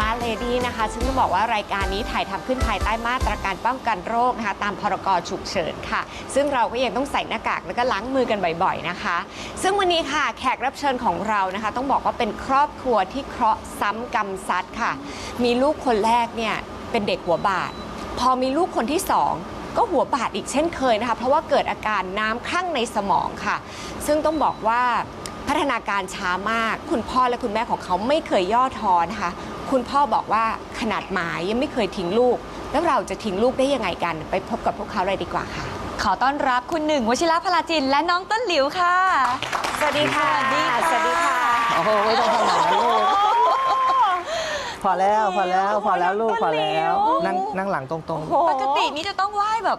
Smart Lady นะคะซึ่งต้องบอกว่ารายการนี้ถ่ายทำขึ้นภายใต้มาตรการป้องกันโรคนะคะตามพรกฉุกเฉินค่ะ ซึ่งเราก็ยังต้องใส่หน้ากากแล้วก็ล้างมือกันบ่อยๆนะคะ ซึ่งวันนี้ค่ะแขกรับเชิญของเรานะคะ ต้องบอกว่าเป็นครอบครัวที่เคราะห์ซ้ำกรรมซัดค่ะ มีลูกคนแรกเนี่ยเป็นเด็กหัวบาด พอมีลูกคนที่สองก็หัวบาดอีกเช่นเคยนะคะ เพราะว่าเกิดอาการน้ำข้างในสมองค่ะ ซึ่งต้องบอกว่า พัฒนาการช้ามาก คุณพ่อและคุณแม่ของเขาไม่เคยย่อท้อนะคะ คุณพ่อบอกว่าขนาดหมายังไม่เคยทิ้งลูก แล้วเราจะทิ้งลูกได้ยังไงกัน ไปพบกับพวกเขาเลยดีกว่าค่ะ ขอต้อนรับคุณหนึ่งวชิระพลาจิน และน้องต้นหลิวค่ะ สวัสดีค่ะ สวัสดีค่ะสวัสดีค่ะโอ้โหไม่ต้องขนาดนั้นลูก พอแล้วพอแล้วพอแล้วลูกพอแล้วนั่งนั่งหลังตรงโอ้โหปกตินี่จะต้องไหว้แบบ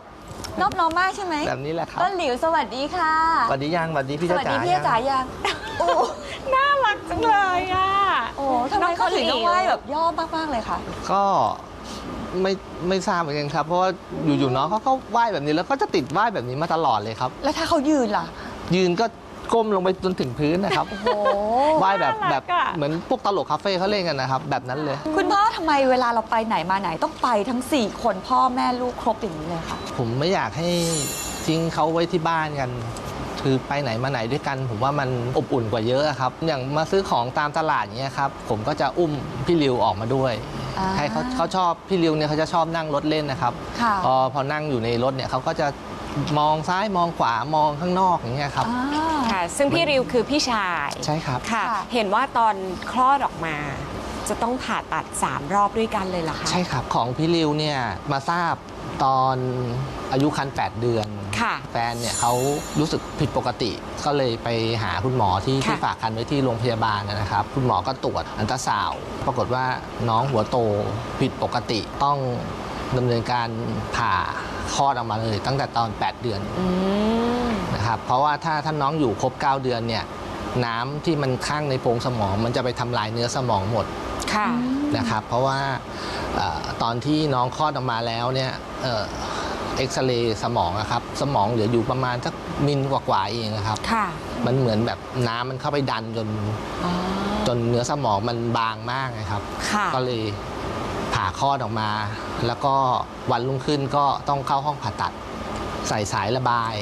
นอบน้อมมากใช่ไหมๆแบบนี้แหละครับต้นหลิวสวัสดีค่ะ สวัสดียังสวัสดีพี่สจ๋าวัสดีจ๋าพี่จ๋ายังยัง โอ้น่ารักจังเลยอะโอ้ทำไมเขาถึงต้องไหว้แบบย่อมากๆเลยคะก็ไม่ไม่ทราบเหมือนกันครับ เพราะว่าอยู่ๆน้องเขาก็ไหว้แบบนี้แล้วก็จะติดไหว้แบบนี้มาตลอดเลยครับ แล้วถ้าเขายืนล่ะ ยืนก็ก้มลงไปจนถึงพื้นนะครับโอ้ไหว้แบบน่ารักแบบอะเหมือนพวกตลกคาเฟ่เขาเล่นกันนะครับ แบบนั้นเลย คุณพ่อทำไมเวลาเราไปไหนมาไหนต้องไปทั้ง 4 คนพ่อแม่ลูกครบอย่างนี้เลยค่ะผมไม่อยากให้ทิ้งเขาไว้ที่บ้านกัน คือไปไหนมาไหนด้วยกัน ผมว่ามันอบอุ่นกว่าเยอะอะครับอย่างมาซื้อของตามตลาดเนี้ยครับผมก็จะอุ้มพี่ริวออกมาด้วยอ่าให้เขาเขาชอบพี่ริวเนี่ยเขาจะชอบนั่งรถเล่นนะครับค่ะพอพอนั่งอยู่ในรถเนี่ยเขาก็จะมองซ้ายมองขวามองข้างนอกอย่างเงี้ยครับอ่าค่ะซึ่งพี่ริวคือพี่ชายใช่ครับค่ะค่ะ เห็นว่าตอนคลอดออกมา จะต้องผ่าตัด 3 รอบด้วยกันเลยเหรอคะใช่ครับของพี่ริวเนี่ยมาทราบตอนอายุครรภ์8เดือน ค่ะ แฟนเนี่ยเขารู้สึกผิดปกติ ก็เลยไปหาคุณหมอที่ค่ะ ที่ฝากคันไว้ที่โรงพยาบาลนะครับ คุณหมอก็ตรวจอันตราซาวด์ปรากฏว่าน้องหัวโตผิดปกติต้องดำเนินการผ่าคลอดออกมาเลย ตั้งแต่ตอน 8 เดือน อืม นะครับเพราะว่าถ้าถ้าน้องอยู่ครบ 9 เดือนเนี่ยน้ำที่มันข้างในโพรงสมอง มันจะไปทำลายเนื้อสมองหมดค่ะ นะครับเพราะว่าเออตอนที่น้องคลอดออกมาแล้วเนี่ยเอ่อ เอ็กซเรย์สมองอะครับสมองเหลืออยู่ประมาณสักมิลกว่าๆเองนะครับ ค่ะ มันเหมือนแบบน้ำมันเข้าไปดันจนอ๋อ จนเนื้อสมองมันบางมากนะครับ ค่ะ ก็เลยผ่าคลอดออกมา แล้วก็วันรุ่งขึ้นก็ต้องเข้าห้องผ่าตัด ใส่สายระบาย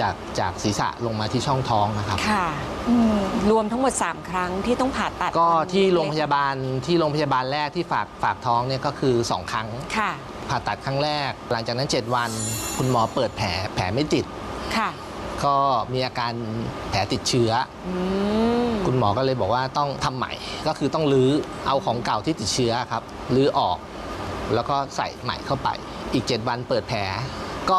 จากจากศีรษะลงมาที่ช่องท้องนะครับ ค่ะอืมรวมทั้งหมด 3 ครั้งที่ต้องผ่าตัดก็ตอนที่โรงพเล็กยาบาลที่โรงพยาบาลแรกที่ฝากฝากท้องเนี่ยก็คือ 2 ครั้งๆค่ะ ผ่าตัดครั้งแรก หลังจากนั้น 7 วัน คุณหมอเปิดแผลแผลไม่ติด ค่ะ ก็มีอาการแผลติดเชื้ออืมคุณหมอก็เลยบอกว่าต้องทำใหม่ ก็คือต้องรื้อเอาของเก่าที่ติดเชื้อครับรื้อออก แล้วก็ใส่ใหม่เข้าไป อีก 7 วันเปิดแผล ก็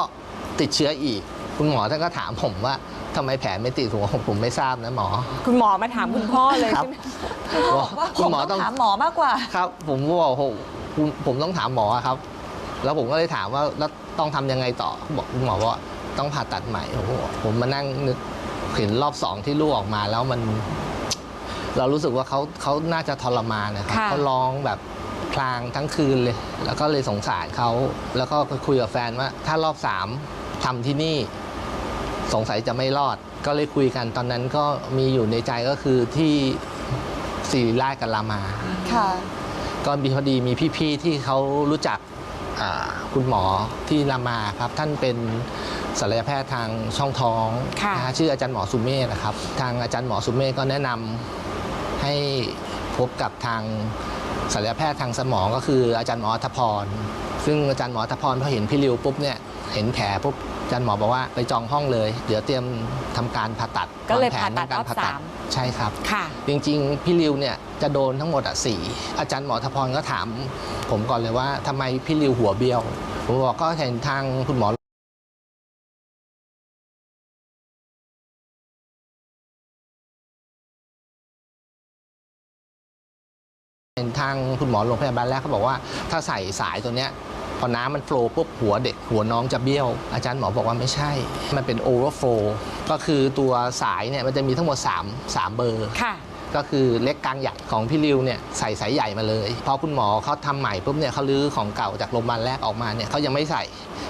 ติดเชื้ออีก คุณหมอท่านก็ถามผมว่าทำไมแผลไม่ติดผมว่าผมไม่ทราบนะหมอ คุณหมอมาถามคุณพ่อเลยครับใช่ไหมคุณพ่อบอกว่าผมต้องถามหมอมากกว่า ครับ ผมก็บอกโอ้โหคุณผมต้องถามหมอครับ แล้วผมก็เลยถามว่าแล้วต้องทำยังไงต่อบอกคุณหมอว่าต้องผ่าตัดใหม่โอ้โหผมมานั่งนึกเห็นรอบสองที่ลูกออกมาแล้วมัน เรารู้สึกว่าเขาเขาน่าจะทรมานนะครับค่ะเขาร้องแบบพลางทั้งคืนเลย แล้วก็เลยสงสารเขาแล้วก็คุยกับแฟนว่า ถ้ารอบสามทำที่นี่ สงสัยจะไม่รอด ก็เลยคุยกันตอนนั้นก็มีอยู่ในใจก็คือที่ศิริราชกับรามาค่ะก็มีพอดีมีพี่ๆที่เขารู้จักอ่า คุณหมอที่รามาครับท่านเป็นศัลยแพทย์ทางช่องท้องค่ะนะฮะชื่ออาจารย์หมอสุเมธนะครับ ทางอาจารย์หมอสุเมธก็แนะนำให้พบกับทางศัลยแพทย์ทางสมองก็คืออาจารย์หมออัธพร ซึ่งอาจารย์หมออัธพรพอเห็นพี่ริวปุ๊บเนี่ยเห็นแผลปุ๊บอา จารย์หมอบอกว่าไปจองห้องเลย เดี๋ยวเตรียมทำการผ่าตัดก็เลยวงแผผ่านตัดกรอบผ่าสาตัดมใช่ครับค่ะ จริงๆ พี่ริวเนี่ยจะโดนทั้งหมดอะสี่อาจารย์หมอทพรก็ถาม ผมก่อนเลยว่าทำไมพี่ริวหัวเบี้ยว ผมบอกก็เห็นทางคุณหมอเห็นทางคุณหมอโรงพยาบาลแรกเขาบอกว่าถ้าใส่สายตัวเนี้ย พอน้ำมันโฟล์ปุ๊บหัวเด็กหัวน้องจะเบี้ยว อาจารย์หมอบอกว่าไม่ใช่ มันเป็นโอเวอร์โฟล์ก็คือตัวสายเนี่ยมันจะมีทั้งหมด 3 3 เบอร์ค่ะก็คือเล็กกลางใหญ่ของพี่ริวเนี่ยใส่สายใหญ่มาเลยพอคุณหมอเขาทำใหม่ปุ๊บเนี่ยเขาลื้อของเก่าจากโรงพยาบาลแรกออกมาเนี่ยเขายังไม่ใส่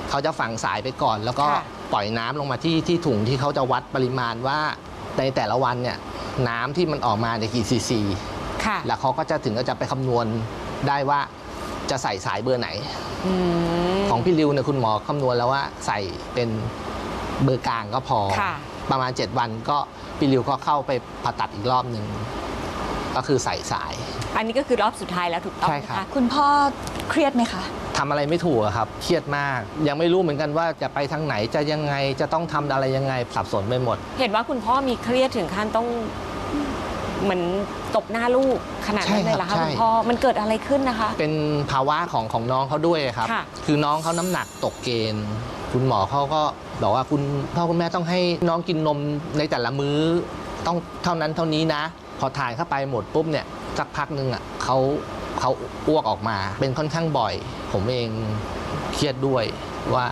เขาจะฝังสายไปก่อน แล้วก็ค่ะปล่อยน้ำลงมาที่ที่ถุงที่เขาจะวัดปริมาณว่าในแต่ละวันเนี่ยน้ำที่มันออกมาเนี่ยกี่ซีซีค่ะแล้วเขาก็จะถึงก็จะไปคำนวณได้ว่าจะใส่สายเบอร์ไหน อืม ของพี่ริวเนี่ยคุณหมอคำนวณแล้วว่าใส่เป็นเบอร์กลางก็พอ ค่ะ ประมาณ 7 วันก็พี่ริวก็เข้าไปผ่าตัดอีกรอบหนึ่งก็คือใส่สาย อันนี้ก็คือรอบสุดท้ายแล้วถูกต้องใช่ไหมครับคะคุณพ่อเครียดไหมคะ ทำอะไรไม่ถูกอะครับ เครียดมาก ยังไม่รู้เหมือนกันว่าจะไปทางไหนจะยังไงจะต้องทำอะไรยังไงสับสนไปหมด เห็นว่าคุณพ่อมีเครียดถึงขั้นต้อง เหมือนตบหน้าลูกขนาดนั้นเลยเหรอใช่คะครับคุณพ่อมันเกิดอะไรขึ้นนะคะ เป็นภาวะของของน้องเขาด้วยครับค่ะคือน้องเขาน้ำหนักตกเกณฑ์ คุณหมอเขาก็บอกว่าคุณพ่อคุณแม่ต้องให้น้องกินนมในแต่ละมื้อต้องเท่านั้นเท่านี้นะ พอทานเข้าไปหมดปุ๊บเนี่ยสักพักหนึ่งอะเขาเขาอ้วกออกมา เป็นค่อนข้างบ่อย ผมเองเครียดด้วยว่า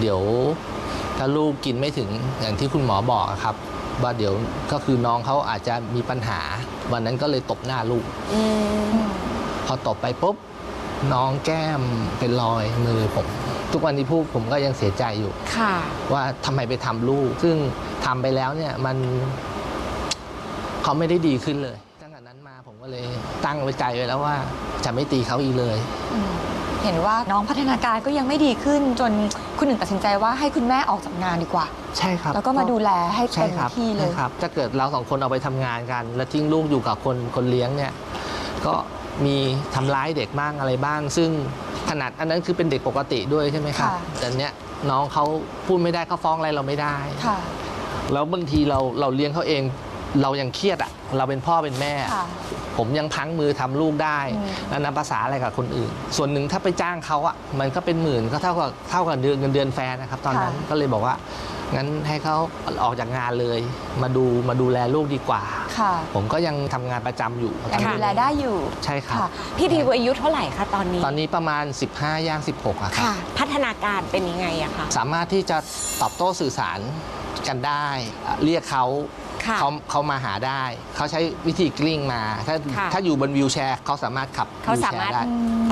เดี๋ยว ถ้าลูกกินไม่ถึงอย่างที่คุณหมอบอกอะครับว่าเดี๋ยวก็คือน้องเขาอาจจะมีปัญหา วันนั้นก็เลยตบหน้าลูกอืมพอตบไปปุ๊บ น้องแก้มเป็นรอยมือผม ทุกวันนี้พูดผมก็ยังเสียใจอยู่ค่ะ ว่าทำไมไปทำลูก ซึ่งทำไปแล้วเนี่ยมันเขาไม่ได้ดีขึ้นเลย ตั้งแต่นั้นมาผมก็เลยตั้งไว้ใจไว้แล้วว่า จะไม่ตีเขาอีกเลย เห็นว่าน้องพัฒนาการก็ยังไม่ดีขึ้นจนคุณหนึ่งตัดสินใจว่าให้คุณแม่ออกจากงานดีกว่า ใช่ครับแล้วก็มาดูแลให้ใช่เต็มครับที่เลยใช่ครับถ้าเกิดเราสองคนเอาไปทำงานกัน แล้วทิ้งลูกอยู่กับคนคนเลี้ยงเนี่ยก็มีทำร้ายเด็กบ้างอะไรบ้าง ซึ่งขนาดอันนั้นคือเป็นเด็กปกติด้วยใช่ไหมครับค่ะแต่เนี้ยน้องเขาพูดไม่ได้เขาฟ้องอะไรเราไม่ได้ค่ะแล้วบางทีเราเราเลี้ยงเขาเอง เรายังเครียดอะเราเป็นพ่อเป็นแม่ค่ะ ผมยังพังมือทำลูกได้อืมแล้วนับภาษาอะไรกับคนอื่น ส่วนหนึ่งถ้าไปจ้างเขาอะมันก็เป็นหมื่นก็เท่ากับเท่ากับเดือนเงินเดือนแฟนนะครับ ตอนนั้นก็เลยบอกว่างั้นให้เขาออกจากงานเลย มาดูมาดูแลลูกดีกว่าค่ะผมก็ยังทำงานประจำอยู่ยังดูแลได้อยู่ ใช่ครับค่ะ พี่ดีวอายุเท่าไหร่คะตอนนี้ ตอนนี้ประมาณ 15 ย่าง 16อะครับค่ะ พัฒนาการเป็นยังไงอะคะ สามารถที่จะตอบโต้สื่อสารกันได้อะเรียกเขา ค่ะเขาเขามาหาได้ เขาใช้วิธีกลิ้งมา ถ้าค่ะ ถ้าอยู่บนวิวแชร์ เขาสามารถขับเขาวิวสาแชมารถร์ได้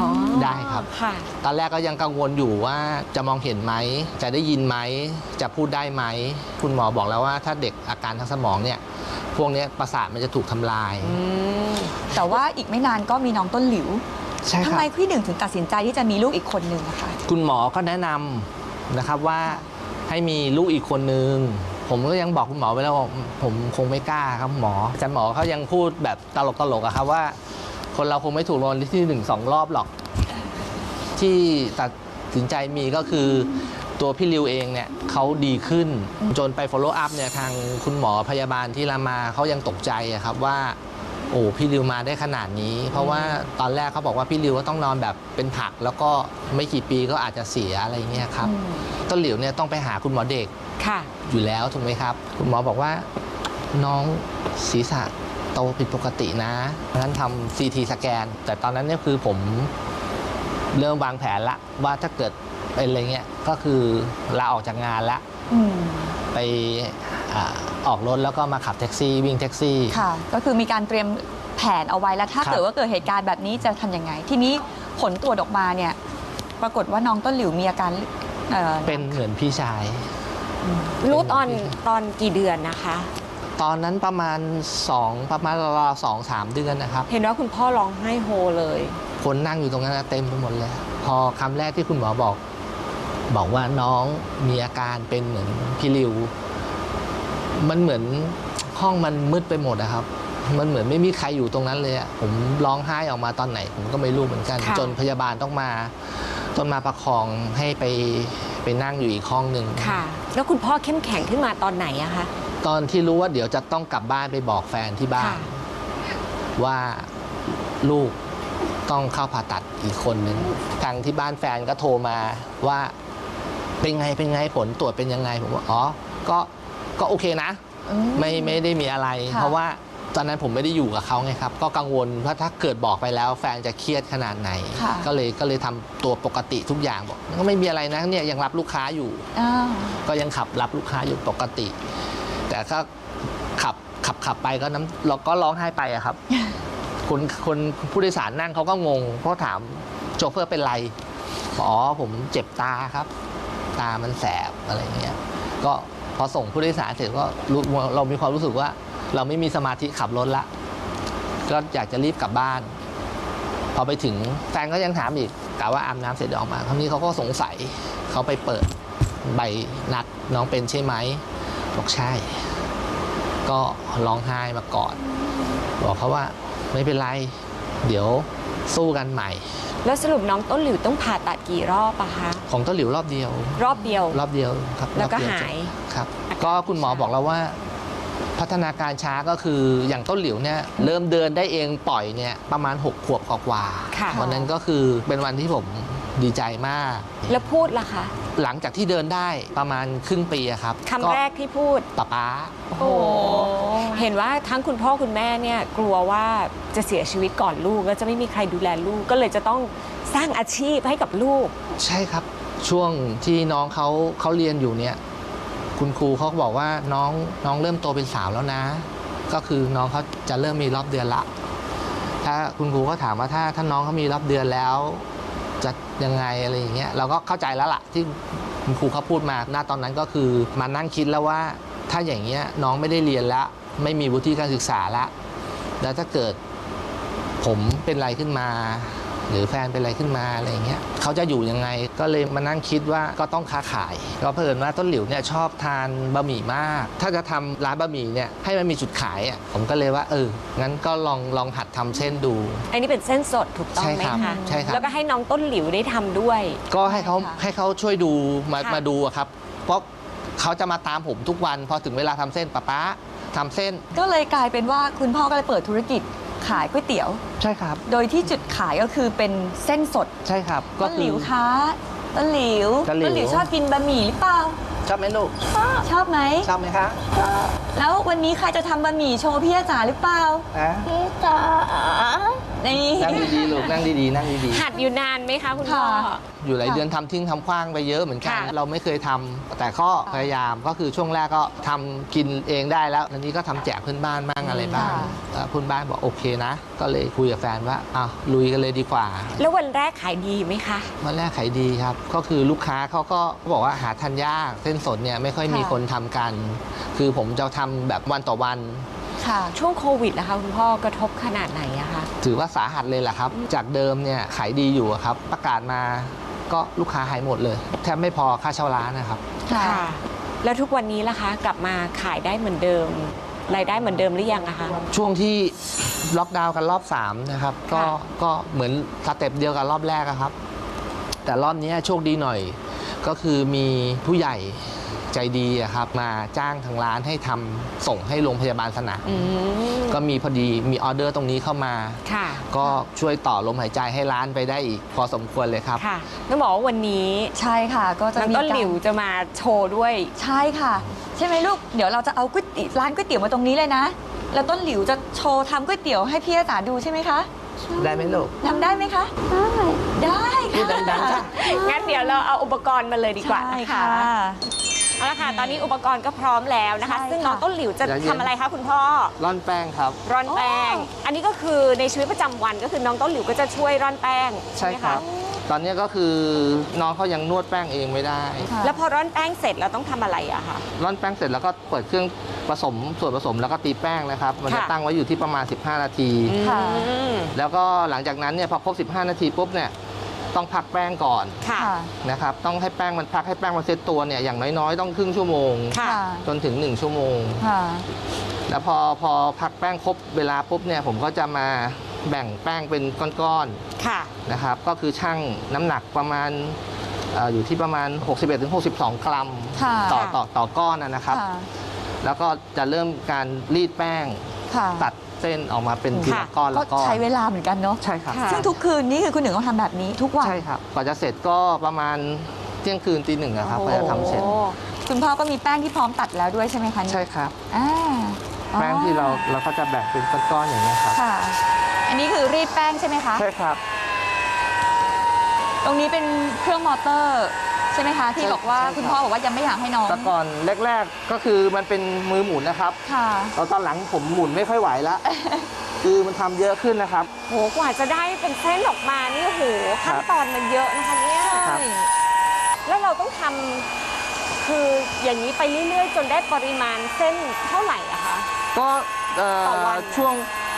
อ๋อได้ครับ ค่ะ ตอนแรกก็ยังกังวลอยู่ว่าจะมองเห็นไหม จะได้ยินไหม จะพูดได้ไหม คุณหมอบอกแล้วว่าถ้าเด็กอาการทางสมองเนี่ย พวกเนี้ยประสาทมันจะถูกทำลายอืมแต่ว่าอีกไม่นานก็มีน้องต้นหลิวใช่ทำครับ ไมพี่หนึ่งถึงตัดสินใจที่จะมีลูกอีกคนหนึ่งอะคะ คุณหมอก็แนะนำนะครับว่าให้มีลูกอีกคนนึง ผมก็ยังบอกคุณหมอไว้แล้วว่าผมคงไม่กล้าครับหมออาจารย์หมอเขายังพูดแบบตลกๆอะครับว่า คนเราคงไม่ถูกรางวัลที่หนึ่งสองรอบหรอก ที่ตัดสินใจมีก็คือตัวพี่ริวเองเนี่ยเขาดีขึ้น จนไป follow up เนี่ยทางคุณหมอพยาบาลที่รามาเขายังตกใจอะครับว่า โอ้พี่ริวมาได้ขนาดนี้ เพราะว่าตอนแรกเขาบอกว่าพี่ริวก็ต้องนอนแบบเป็นผัก แล้วก็ไม่กี่ปีก็อาจจะเสียอะไรเงี้ยครับอืมต้นหลิวเนี่ยต้องไปหาคุณหมอเด็กค่ะ อยู่แล้วถูกไหมครับ คุณหมอบอกว่าน้องศีรษะโตผิดปกตินะงั้นทำซีทีสแกน แต่ตอนนั้นเนี่ยคือผมเริ่มวางแผนละว่าถ้าเกิดเป็นอะไรเงี้ยก็คือลาออกจากงานละอืมไป อาออกรถแล้วก็มาขับแท็กซี่วิ่งแท็กซี่ค่ะ ก็คือมีการเตรียมแผนเอาไว้แล้วถ้าครับเกิดว่าเกิดเหตุการณ์แบบนี้จะทำยังไง ทีนี้ผลตรวจออกมาเนี่ย ปรากฏว่าน้องต้นหลิวมีอาการเอ่อเป็นเหมือนพี่ชาย รู้ตอนตอนกี่เดือนนะคะ ตอนนั้นประมาณ 2 ประมาณราวๆสองสามเดือนนะครับ เห็นว่าคุณพ่อร้องไห้โฮเลย คนนั่งอยู่ตรงนั้นนะเต็มไปหมดเลย พอคำแรกที่คุณหมอบอก บอกว่าน้องมีอาการเป็นเหมือนพี่ริว มันเหมือนห้องมันมืดไปหมดนะครับ มันเหมือนไม่มีใครอยู่ตรงนั้นเลยอะผมร้องไห้ออกมาตอนไหน ผมก็ไม่รู้เหมือนกัน ค่ะ จนพยาบาลต้องมาจนมาประคองให้ไปไปนั่งอยู่อีกห้องหนึ่ง ค่ะ แล้วคุณพ่อเข้มแข็งขึ้นมาตอนไหนอะคะ ตอนที่รู้ว่าเดี๋ยวจะต้องกลับบ้านไปบอกแฟนที่บ้าน ค่ะ ว่าลูกต้องเข้าผ่าตัดอีกคนหนึ่งทางที่บ้านแฟนก็โทรมาว่าเป็นไงเป็นไงผลตรวจเป็นยังไงผมว่าอ๋อ ก็ ก็โอเคนะอืไม่ไม่ได้มีอะไร ค่ะ เพราะว่าตอนนั้นผมไม่ได้อยู่กับเขาไงครับ ก็กังวลว่าถ้าเกิดบอกไปแล้ว แฟนจะเครียดขนาดไหน ค่ะก็เลยก็เลยทำตัวปกติทุกอย่างบอกก็ไม่มีอะไรนะเนี่ยยังรับลูกค้าอยู่ อ้าว ก็ยังขับรับลูกค้าอยู่ปกติ แต่ก็ขับขับขับไปก็น้ำเราก็ร้องไห้ไปอะครับ คนคนผู้โดยสารนั่งเขาก็งงเพราะถามโชเฟอร์เป็นไรอ๋อผมเจ็บตาครับ ตามันแสบอะไรเงี้ยก็ พอส่งผู้โดยสารเสร็จก็เรามีความรู้สึกว่า เราไม่มีสมาธิขับรถละ ก็อยากจะรีบกลับบ้าน พอไปถึงแฟนก็ยังถามอีกกะว่าอาบน้ำเสร็จออกมาคราวนี้เขาก็สงสัยเขาไปเปิดใบนัดน้องเป็นใช่ไหมบอกใช่ ก็ร้องไห้มากอดบอกเขาว่าไม่เป็นไร เดี๋ยวสู้กันใหม่ แล้วสรุปน้องต้นหลิวต้องผ่าตัดกี่รอบอะคะของต้นหลิวรอบเดียว รอบเดียว รอบเดียวครับแล้วก็รอบเดีหาย ครับ ก็คุณหมอบอกเราว่า พัฒนาการช้าก็คืออย่างต้นหลิวเนี่ยเริ่มเดินได้เองปล่อยเนี่ยประมาณ 6 ขวบกว่าๆค่ะ วันนั้นก็คือเป็นวันที่ผมดีใจมาก แล้วพูดล่ะคะ หลังจากที่เดินได้ประมาณครึ่งปีอะครับคำแรกที่พูดป๊าป๊าโอ้โหเห็นว่าทั้งคุณพ่อคุณแม่เนี่ยกลัวว่าจะเสียชีวิตก่อนลูกแล้วจะไม่มีใครดูแลลูกก็เลยจะต้องสร้างอาชีพให้กับลูก ใช่ครับช่วงที่น้องเขาเขาเรียนอยู่เนี่ยคุณครูเขาก็บอกว่าน้องน้องเริ่มโตเป็นสาวแล้วนะ ก็คือน้องเขาจะเริ่มมีรอบเดือนละ ถ้าคุณครูก็ถามว่าถ้าถ้าน้องเขามีรอบเดือนแล้ว จะยังไงอะไรอย่างเงี้ยเราก็เข้าใจแล้วล่ะที่คุณครูเขาพูดมาณตอนนั้นก็คือมานั่งคิดแล้วว่าถ้าอย่างเงี้ยน้องไม่ได้เรียนแล้วไม่มีวุฒิการศึกษาแล้วแล้วถ้าเกิดผมเป็นอะไรขึ้นมา หรือแฟนเป็นอะไรขึ้นมาอะไรอย่างเงี้ยเขาจะอยู่ยังไงก็เลยมานั่งคิดว่าก็ต้องค้าขาย ก็เพิ่นว่าต้นหลิวเนี่ยชอบทานบะหมี่มาก ถ้าจะทำร้านบะหมี่เนี่ยให้มันมีจุดขายอะผมก็เลยว่าเอองั้นก็ลองลองหัดทำเส้นดู อันนี้เป็นเส้นสดถูกต้องไหมใช่ครับคะใช่ครับแล้วก็ให้น้องต้นหลิวได้ทำด้วย ก็ให้เขาใช่ค่ะให้เขาช่วยดูมาค่ะมาดูอะครับ เพราะเขาจะมาตามผมทุกวันพอถึงเวลาทำเส้นป้าป๊าทำเส้น ก็เลยกลายเป็นว่าคุณพ่อก็เลยเปิดธุรกิจ ขายก๋วยเตี๋ยว ใช่ครับ โดยที่จุดขายก็คือเป็นเส้นสดใช่ครับต้นหลิวคะต้นหลิวต้นหลิวชอบกินบะหมี่หรือเปล่า ชอบไหมลูก ชอบไหมชอบไหมคะ แล้ววันนี้ใครจะทำบะหมี่โชว์พี่อาจ๋าหรือเปล่าอะพี่จ๋านี่ นั่งดีๆลูกนั่งดีๆนั่งดีหัดอยู่นานไหมคะคุณพ่อ ค่ะ ๆอยู่หลายเดือนทำทิ้งทำขว้างไปเยอะเหมือนกัน ค่ะเราไม่เคยทำแต่ก็พยายามก็คือช่วงแรกก็ทำกินเองได้แล้วทีนี้ก็ทำแจกเพื่อนบ้านบ้างอะไรบ้างค่ะ เอ่อเพื่อนบ้านบอกโอเคนะ ก็เลยคุยกับแฟนว่าอ้าวลุยกันเลยดีกว่า แล้ววันแรกขายดีไหมคะ วันแรกขายดีครับ ก็คือลูกค้าเขาก็บอกว่าหาทานยากเส้นสดเนี่ยไม่ค่อยมีค่ะ คนทำกัน คือผมจะทำแบบวันต่อวัน ค่ะ ช่วงโควิดนะคะคุณพ่อกระทบขนาดไหนอะคะถือว่าสาหัสเลยแหละครับ จากเดิมเนี่ยขายดีอยู่อะครับ ประกาศมาก็ลูกค้าหายหมดเลย แทบไม่พอค่าเช่าร้านนะครับ ค่ะ แล้วทุกวันนี้ล่ะคะ กลับมาขายได้เหมือนเดิมรายได้เหมือนเดิมหรือยังอะคะ ช่วงที่ล็อกดาวน์กันรอบ 3 นะครับ ก็ค่ะก็เหมือนสเต็ปเดียวกับรอบแรกอะครับ แต่รอบนี้โชคดีหน่อย ก็คือมีผู้ใหญ่ ใจดีอะครับมาจ้างทางร้านให้ทำส่งให้โรงพยาบาลสนามอืมก็มีพอดีมีออเดอร์ตรงนี้เข้ามา ค่ะ ก็ช่วยต่อลมหายใจให้ร้านไปได้อีกพอสมควรเลยครับ ค่ะต้องบอกว่าวันนี้ใช่ค่ะ ก็จะน้องมีต้นหลิวการจะมาโชว์ด้วย ใช่ค่ะ ใช่ไหมลูกเดี๋ยวเราจะเอาก๋วยเตี๋ยวร้านก๋วยเตี๋ยวมาตรงนี้เลยนะ แล้วต้นหลิวจะโชว์ทำก๋วยเตี๋ยวให้พี่อาจ๋าดูใช่ไหมคะได้ไหมลูก ทำได้ไหมคะได้พูดค่ะดังๆค่ะ งั้นเดี๋ยวเราเอาอุปกรณ์มาเลยดีกว่าใช่นะคะ ค่ะ เอาละค่ะตอนนี้อุปกรณ์ก็พร้อมแล้วนะคะ ใช่ซึ่งน้องค่ะต้นหลิวจะใจเย็นทำอะไรคะคุณพ่อ ร่อนแป้งครับ ร่อนแป้งอ๋ออันนี้ก็คือในชีวิตประจำวันก็คือน้องต้นหลิวก็จะช่วยร่อนแป้งใช่ไหมครัคะบ ตอนนี้ก็คือน้องเขายังนวดแป้งเองไม่ได้ ค่ะแล้วพอร่อนแป้งเสร็จเราต้องทำอะไรอะคะ ร่อนแป้งเสร็จแล้วก็เปิดเครื่องผสมส่วนผสมแล้วก็ตีแป้งนะครับ มันจะค่ะ ตั้งไว้อยู่ที่ประมาณ 15 นาที ค่ะ อืม แล้วก็หลังจากนั้นเนี่ยพอครบ 15 นาทีปุ๊บเนี่ย ต้องพักแป้งก่อนค่ะค่ะ นะครับต้องให้แป้งมันพักให้แป้งมันเซ็ตตัวเนี่ยอย่างน้อยๆ ต้องครึ่งชั่วโมง ค่ะ จนถึง 1 ชั่วโมง ค่ะ แล้วพอพอพักแป้งครบเวลาปุ๊บเนี่ยผมก็จะมาแบ่งแป้งเป็นก้อนๆค่ะนะครับ ก็คือช่างน้ำหนักประมาณเอออยู่ที่ประมาณ 61-62 กรัมค่ะ ต่อต่อต่อก้อนนะนะครับ ค่ะ แล้วก็จะเริ่มการรีดแป้ง ค่ะ ตัดเส้นออกมาเป็นทีค่ะละก้อนก็ละก้อน ใช้เวลาเหมือนกันเนาะใช่ครับค่ะซึ่งทุกคืนนี้คือคุณหนึ่งต้องทำแบบนี้ทุกวัน ใช่ครับกว่าจะเสร็จก็ประมาณเที่ยงคืนตีหนึ่งอะครับกว่าจะทำเสร็จ โอ้คุณพ่อก็มีแป้งที่พร้อมตัดแล้วด้วยใช่ไหมคะเนี่ยใช่ครับ อ่าแป้งที่เราเราก็จะแบ่งเป็นก้อนๆอย่างนี้ยครับ ค่ะ อันนี้คือรีดแป้งใช่ไหมคะ ใช่ครับ ตรงนี้เป็นเครื่องมอเตอร์ใช่ไหมคะที่ใช่บอกว่าใช่ครับคุณพ่อบอกว่ายังไม่อยากให้น้อง แต่ก่อนแรก ๆ ก็คือมันเป็นมือหมุนนะครับค่ะ แล้วตอนหลังผมหมุนไม่ค่อยไหวแล้ว คือมันทำเยอะขึ้นนะครับ โหกว่าจะได้เป็นเส้นออกมานี่โหขั้นตอนมันเยอะนะคะเนี่ยครับ แล้วเราต้องทำคืออย่างนี้ไปเรื่อยๆ จนได้ปริมาณเส้นเท่าไหร่อะคะ ก็เอ่อต่อวัน ช่วง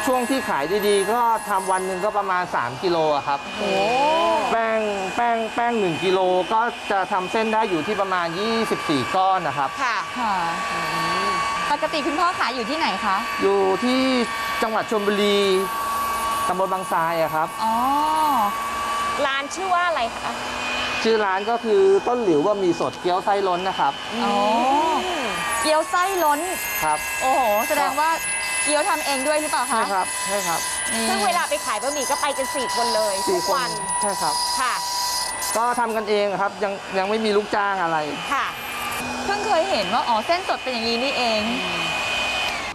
ช่วงที่ขายดีๆ ก็ทำวันหนึ่งก็ประมาณ 3 กิโลอะครับ โอ้ แป้งแป้งแป้ง1กิโลก็จะทำเส้นได้อยู่ที่ประมาณ 24 ก้อนนะครับ ค่ะ ค่ะปกติคุณพ่อขายอยู่ที่ไหนคะ อยู่ที่จังหวัดชลบุรีตำบลบางทรายอะครับ อ๋อ ร้านชื่อว่าอะไรคะชื่อร้านก็คือต้นหลิวว่ามีสดเกี๊ยวไส้ล้นนะครับ อ๋อเกี๊ยวไส้ล้น ครับ โอ้โห แสดงว่า เกี๊ยวทำเองด้วยหรือเปล่าคะใช่ครับใช่ครับนี่ซึ่งเวลาไปขายบะหมี่ก็ไปกันสี่คนเลยทุสี่กคนวันใช่ครับ ค่ะ ก็ทำกันเองครับยังยังไม่มีลูกจ้างอะไร ค่ะ เพิ่งเคยเห็นว่าอ๋อเส้นสดเป็นอย่างนี้นี่เอง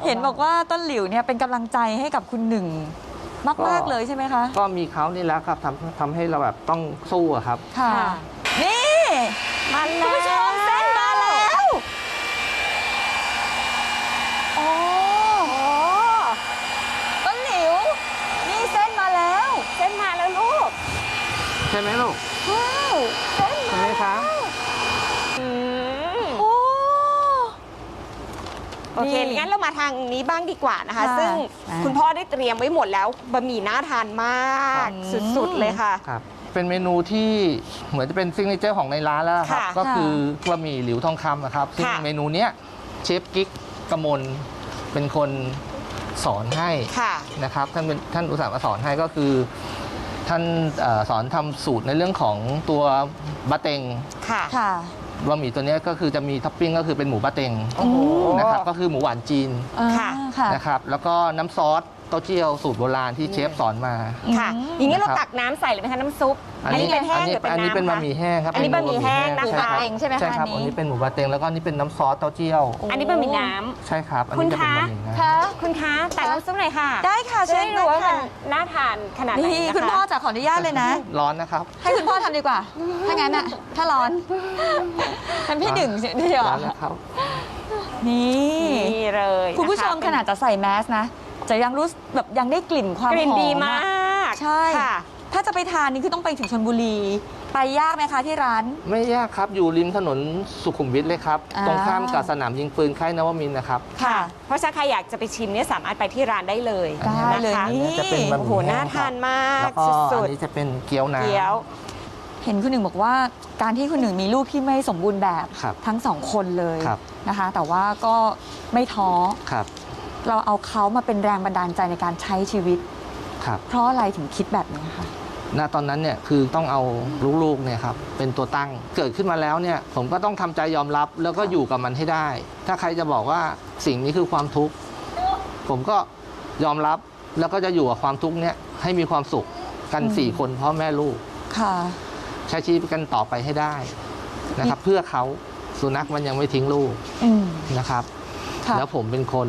เห็นบอกว่าต้นหลิวเนี่ยเป็นกำลังใจให้กับคุณหนึ่ง มากๆเลยใช่ไหมคะ ก็มีเขานี่แหละครับทำทำให้เราแบบต้องสู้อะครับ ค่ะค่ะนี่ มาคุณแล้ว ผู้ชมเส้นมาแล้วโอ้ โอ้ ต้นหลิว นี่เส้นมาแล้ว เส้นมาแล้วลูก ใช่ไหมลูกว้าวเส้นใช่ไหมคะอืมโอ้โอเคนี่งั้นเรามาทางนี้บ้างดีกว่านะคะค่ะซึ่งอ่าคุณพ่อได้เตรียมไว้หมดแล้ว บะหมี่น่าทานมากครับสุดๆเลยค่ะครับเป็นเมนูที่เหมือนจะเป็นซิงเกิลของในร้านแล้วครับค่ะก็คือบะหมี่หลิวทองคำนะครับ ซึ่งค่ะเมนูเนี้ยเชฟกิ๊กกมลเป็นคนสอนให้ค่ะนะครับ ท่านเป็นท่านอุตส่าห์มาสอนให้ก็คือ ท่านเออสอนทำสูตรในเรื่องของตัวบะเต็งค่ะ ค่ะ บะหมี่ตัวเนี้ยก็คือจะมีท็อปปิ้งก็คือเป็นหมูบะเต็งโอ้โห นะครับก็คือหมูหวานจีนอ่าค่ะค่ะนะครับแล้วก็น้ำซอส เต้าเจี้ยวสูตรโบราณที่เชฟสอนมา ค่ะอืมอย่างนี้เรานะครับตักน้ำใส่เลยไหมคะน้ำซุป อันนี้เป็นแห้งหรือเป็นอันนี้น้ำเป็นบะคะหมี่แห้งครับอันนี้เป็บะหมี่แห้งนะคะ ใช่ครับเองใช่ไหมคะใช่ครับ อันนี้อันนี้เป็นหมูบะเต็งแล้วก็อันนี้เป็นน้ำซอสเต้าเจี้ยว อันนี้บะหมี่น้ำ ใช่ครับ อันคุณนี้จะเป็นคะ บะหมี่นะคะคุณคะตักน้ำซุปหน่อยค่ะได้ค่ะจะเชิได้ญรู้ว่าค่ะมันน่าทานขนาดไหนนี่นะคะคุณพ่อจะขออนุญาตเลยนะ ร้อนนะครับ ให้คุณพ่อทำดีกว่า ถ้างั้นอะถ้าร้อนทำพี่หนึ่งเดียวร้อนนะครับ นี่ นี่เลยนะะคุณผู้ชมขนาดจะใส่แมสนะ จะยังรู้สึกแบบยังได้กลิ่นความกลิ่นหอมดีอะมากใช่ ค่ะ ถ้าจะไปทานนี่คือต้องไปถึงชนบุรี ไปยากไหมคะที่ร้าน ไม่ยากครับอยู่ริมถนนสุขุมวิทเลยครับ อ่า ตรงข้ามกับสนามยิงปืนค่ายนวมินทร์นะครับ ค่ะ เพราะฉะนั้นใครอยากจะไปชิมเนี่ยสามารถไปที่ร้านได้เลยได้เลย นะคะนี่จะเป็นบะหโอ้โหมี่แห้น่างทานมากแล้วก็สุอัดนนี้จะเป็นเกี๊ยวๆน้ำ เกี๊ยว เห็นคุณหนึ่งบอกว่าการที่คุณหนึ่งมีลูกที่ไม่สมบูรณ์แบบครับทั้งสองคนเลยครับ นะคะ แต่ว่าก็ไม่ท้อ ครับ เราเอาเขามาเป็นแรงบันดาลใจในการใช้ชีวิต ครับ เพราะอะไรถึงคิดแบบนี้คะณตอนนั้นเนี่ยคือต้องเอาลูกๆเนี่ยครับเป็นตัวตั้งเกิดขึ้นมาแล้วเนี่ยผมก็ต้องทำใจยอมรับ แล้วก็อยู่กับมันให้ได้ ถ้าใครจะบอกว่าสิ่งนี้คือความทุกข์ผมก็ยอมรับแล้วก็จะอยู่กับความทุกข์เนี่ยให้มีความสุขกันอืมสี่คนพ่อแม่ลูก ค่ะ ใช้ชีวิตกันต่อไปให้ได้นะครับ เพื่อเขาสุนัขมันยังไม่ทิ้งลูกอืม นะครับ ค่ะ แล้วผมเป็นคน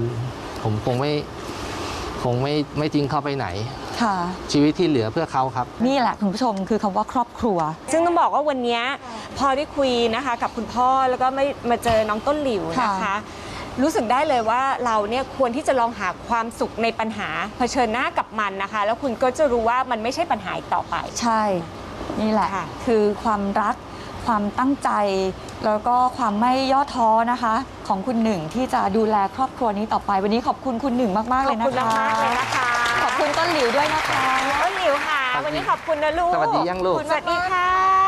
ผมคงไม่คงไม่ไม่ทิ้งเขาไปไหน ค่ะ ชีวิตที่เหลือเพื่อเขาครับ นี่แหละคุณผู้ชมคือคำว่าครอบครัว ซึ่งต้องบอกว่าวันเนี้ยพอได้คุยนะคะ กับคุณพ่อแล้วก็ไม่มาเจอน้องต้นหลิวนะคะ ค่ะ รู้สึกได้เลยว่าเราเนี่ยควรที่จะลองหาความสุขในปัญหาเผชิญหน้ากับมันนะคะ แล้วคุณก็จะรู้ว่ามันไม่ใช่ปัญหาอีกต่อไป ใช่ นี่แหละ ค่ะ คือความรัก ความตั้งใจ แล้วก็ความไม่ย่อท้อนะคะ ของคุณหนึ่งที่จะดูแลครอบครัวนี้ต่อไป วันนี้ขอบคุณคุณหนึ่งมากๆขเลอบยนะคุณคะมากๆเลยนะคะขอบคุณต้นหลิวด้วยนะคะต้นหลิวค่ะ วันนี้ขอบคุณนะลูก สวัสดียังลูก สวัสดีค่ะ